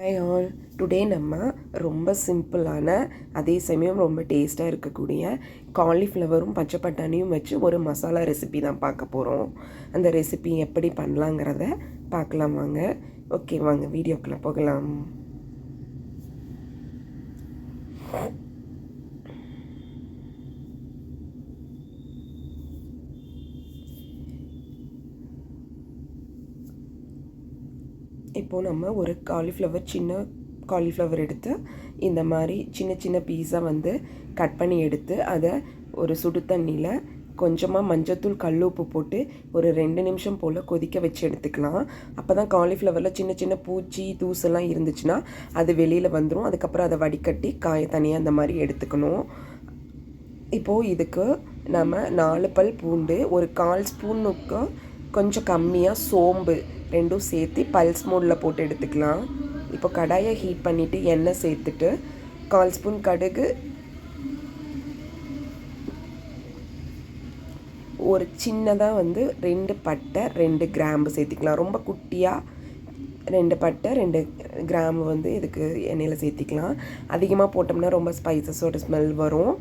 Hi all today நம்ம ரொம்ப சிம்பிளான அதே சமயம் ரொம்ப டேஸ்ட்டாக இருக்கக்கூடிய காலிஃப்ளவரும் பச்சை பட்டாணியும் வச்சு ஒரு மசாலா ரெசிபி தான் பார்க்க போகிறோம் அந்த ரெசிபி எப்படி பண்ணலாங்கிறத பார்க்கலாம் வாங்க. ஓகே வாங்க வீடியோக்குள்ளே போகலாம். இப்போது நம்ம ஒரு காலிஃப்ளவர் சின்ன காலிஃப்ளவர் எடுத்து இந்த மாதிரி சின்ன சின்ன பீஸாக வந்து கட் பண்ணி எடுத்து அதை ஒரு சுடு தண்ணியில் கொஞ்சமாக மஞ்சத்தூள் கல் உப்பு போட்டு ஒரு ரெண்டு நிமிஷம் போல் கொதிக்க வச்சு எடுத்துக்கலாம். அப்போ தான் காலிஃப்ளவரில் சின்ன சின்ன பூச்சி தூசெல்லாம் இருந்துச்சுன்னா அது வெளியில் வந்துடும் அதுக்கப்புறம் அதை வடிகட்டி காய தனியாக அந்த மாதிரி எடுத்துக்கணும். இப்போது இதுக்கு நம்ம நாலு பல் பூண்டு ஒரு கால் ஸ்பூனுக்கு கொஞ்சம் கம்மியாக சோம்பு ரெண்டும் சேர்த்து பல்ஸ் மோடில் போட்டு எடுத்துக்கலாம். இப்போ கடாயை ஹீட் பண்ணிவிட்டு எண்ணெய் சேர்த்துட்டு கால் ஸ்பூன் கடுகு ஒரு சின்னதாக வந்து ரெண்டு பட்டை ரெண்டு கிராம்பு சேர்த்திக்கலாம். ரொம்ப குட்டியாக ரெண்டு பட்டை ரெண்டு கிராம்பு வந்து இதுக்கு எண்ணெயில் சேர்த்திக்கலாம். அதிகமாக போட்டோம்னா ரொம்ப ஸ்பைசஸோட ஸ்மெல் வரும்.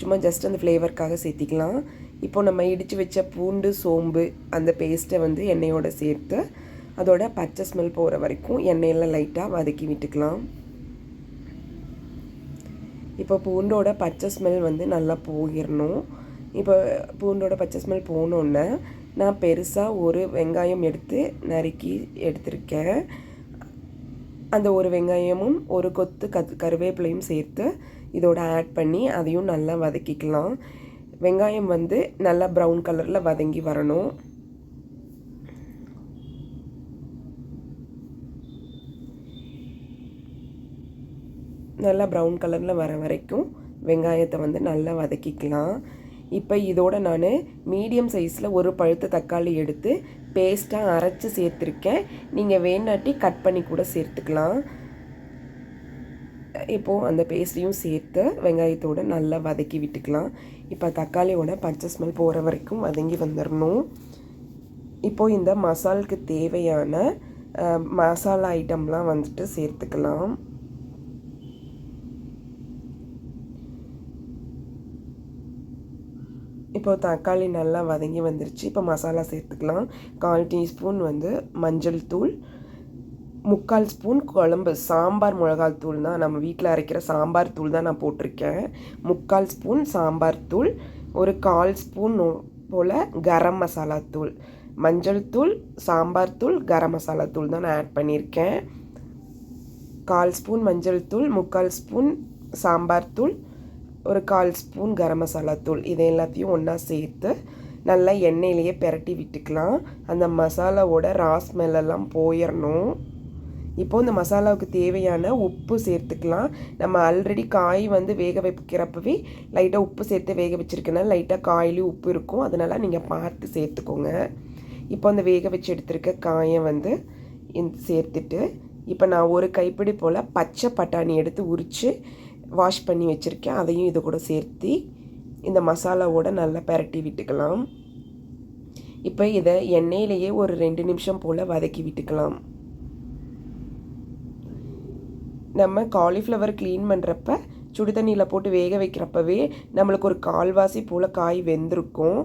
சும்மா ஜஸ்ட் அந்த ஃப்ளேவருக்காக சேர்த்திக்கலாம். இப்போ நம்ம இடித்து வச்ச பூண்டு சோம்பு அந்த பேஸ்ட்டை வந்து எண்ணெயோடு சேர்த்து அதோட பச்சை ஸ்மெல் போகிற வரைக்கும் எண்ணெயில் லைட்டாக வதக்கி விட்டுக்கலாம். இப்போ பூண்டோட பச்சை ஸ்மெல் வந்து நல்லா போயிடணும் இப்போ பூண்டோட பச்சை ஸ்மெல் போனோன்னே நான் பெருசாக ஒரு வெங்காயம் எடுத்து நறுக்கி எடுத்திருக்கேன். அந்த ஒரு வெங்காயமும் ஒரு கொத்து கத் கருவேப்பிலையும் சேர்த்து இதோட ஆட் பண்ணி அதையும் நல்லா வதக்கிக்கலாம். வெங்காயம் வந்து நல்லா ப்ரௌன் கலரில் வதங்கி வரணும். நல்லா ப்ரௌன் கலரில் வர வரைக்கும் வெங்காயத்தை வந்து நல்லா வதக்கிக்கலாம். இப்போ இதோட நான் மீடியம் சைஸில் ஒரு பழுத்த தக்காளி எடுத்து பேஸ்ட்டாக அரைச்சி சேர்த்துருக்கேன். நீங்கள் வேணாட்டி கட் பண்ணி கூட சேர்த்துக்கலாம். இப்போது அந்த பேஸ்ட்டையும் சேர்த்து வெங்காயத்தோடு நல்லா வதக்கி விட்டுக்கலாம். இப்போ தக்காளியோட பச்சை ஸ்மெல் போகிற வரைக்கும் வதங்கி வந்துடணும் இப்போது இந்த மசாலுக்கு தேவையான மசாலா ஐட்டம்லாம் வந்துட்டு சேர்த்துக்கலாம். இப்போ தக்காளி நல்லா வதங்கி வந்துருச்சு. இப்போ மசாலா சேர்த்துக்கலாம். கால் டீஸ்பூன் வந்து மஞ்சள் தூள் முக்கால் ஸ்பூன் குழம்பு. சாம்பார் மிளகாய் தூள் தான். நம்ம வீட்டில் அரைக்கிற சாம்பார் தூள் தான் நான் போட்டிருக்கேன். முக்கால் ஸ்பூன் சாம்பார் தூள் ஒரு கால் ஸ்பூன் போல் கரம் மசாலா தூள். மஞ்சள் தூள் சாம்பார் தூள் கரம் மசாலா தூள் தான் நான் ஆட் பண்ணியிருக்கேன். கால் ஸ்பூன் மஞ்சள் தூள் முக்கால் ஸ்பூன் சாம்பார் தூள் ஒரு கால் ஸ்பூன் கரம் மசாலா தூள் இதை எல்லாத்தையும் ஒன்றா சேர்த்து நல்லா எண்ணெயிலேயே பெரட்டி விட்டுக்கலாம். அந்த மசாலாவோட ராஸ் ஸ்மெல்லாம் போயிடணும் இப்போது இந்த மசாலாவுக்கு தேவையான உப்பு சேர்த்துக்கலாம். நம்ம ஆல்ரெடி காய் வந்து வேக வைக்கிறப்பவே லைட்டாக உப்பு சேர்த்து வேக வச்சுருக்கனால லைட்டாக காயிலையும் உப்பு இருக்கும். அதனால் நீங்கள் பார்த்து சேர்த்துக்கோங்க. இப்போ அந்த வேக வச்சு எடுத்துருக்க காயை வந்து சேர்த்துட்டு இப்போ நான் ஒரு கைப்பிடி போல் பச்சை பட்டாணி எடுத்து உரித்து வாஷ் பண்ணி வச்சுருக்கேன். அதையும் இது கூட சேர்த்து இந்த மசாலாவோட நல்லா பரட்டி விட்டுக்கலாம். இப்போ இதை எண்ணெயிலேயே ஒரு ரெண்டு நிமிஷம் போல் வதக்கி விட்டுக்கலாம். நம்ம காலிஃப்ளவர் க்ளீன் பண்ணுறப்ப சுடு தண்ணியில் போட்டு வேக வைக்கிறப்பவே நம்மளுக்கு ஒரு கால்வாசி போல் காய் வெந்திருக்கும்.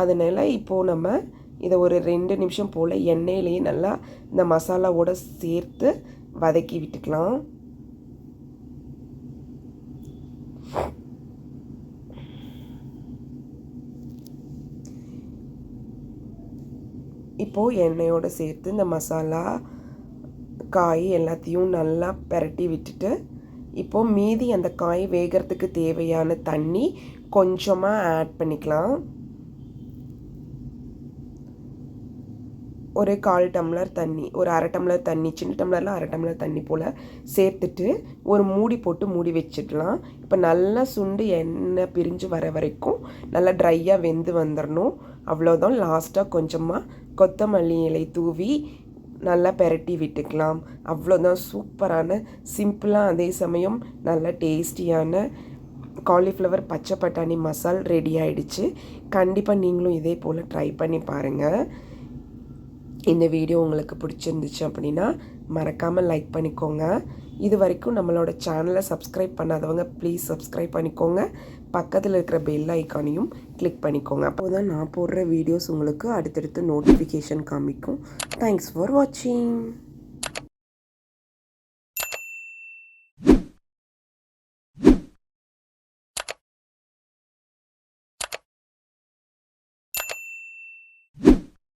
அதனால் இப்போது நம்ம இதை ஒரு ரெண்டு நிமிஷம் போல் எண்ணெயிலேயே நல்லா இந்த மசாலாவோட சேர்த்து வதக்கி விட்டுக்கலாம். இப்போது எண்ணெயோடு சேர்த்து இந்த மசாலா காய் எல்லாத்தையும் நல்லா பரட்டி விட்டுட்டு இப்போது மீதி அந்த காய் வேகிறதுக்கு தேவையான தண்ணி கொஞ்சமாக ஆட் பண்ணிக்கலாம். ஒரு கால் டம்ளர் தண்ணி ஒரு அரை டம்ளர் தண்ணி சின்ன டம்ளரில் அரை டம்ளர் தண்ணி போல் சேர்த்துட்டு ஒரு மூடி போட்டு மூடி வச்சிடலாம். இப்போ நல்லா சுண்டு எண்ணெய் பிரிஞ்சு வர வரைக்கும் நல்லா ட்ரையாக வெந்து வந்துடணும் அவ்வளோதான் லாஸ்ட்டாக கொஞ்சமாக கொத்தமல்லி இலை தூவி நல்லா பெரட்டி விட்டுக்கலாம். அவ்வளோதான் சூப்பரான சிம்பிளாக அதே சமயம் நல்ல டேஸ்டியான காலிஃப்ளவர் பச்சை பட்டாணி மசால் ரெடி ஆகிடுச்சு கண்டிப்பாக நீங்களும் இதே போல் ட்ரை பண்ணி பாருங்கள் இந்த வீடியோ உங்களுக்கு பிடிச்சிருந்துச்சு அப்படின்னா மறக்காமல் லைக் பண்ணிக்கோங்க. இது வரைக்கும் நம்மளோட சேனலை சப்ஸ்கிரைப் பண்ணாதவங்க ப்ளீஸ் சப்ஸ்கிரைப் பண்ணிக்கோங்க. பக்கத்தில் இருக்கிற பெல் ஐக்கானையும் கிளிக் பண்ணிக்கோங்க. அப்போ தான் நான் போடுற வீடியோஸ் உங்களுக்கு அடுத்தடுத்து நோட்டிஃபிகேஷன் காமிக்கும். தேங்க்ஸ் ஃபார் வாட்சிங்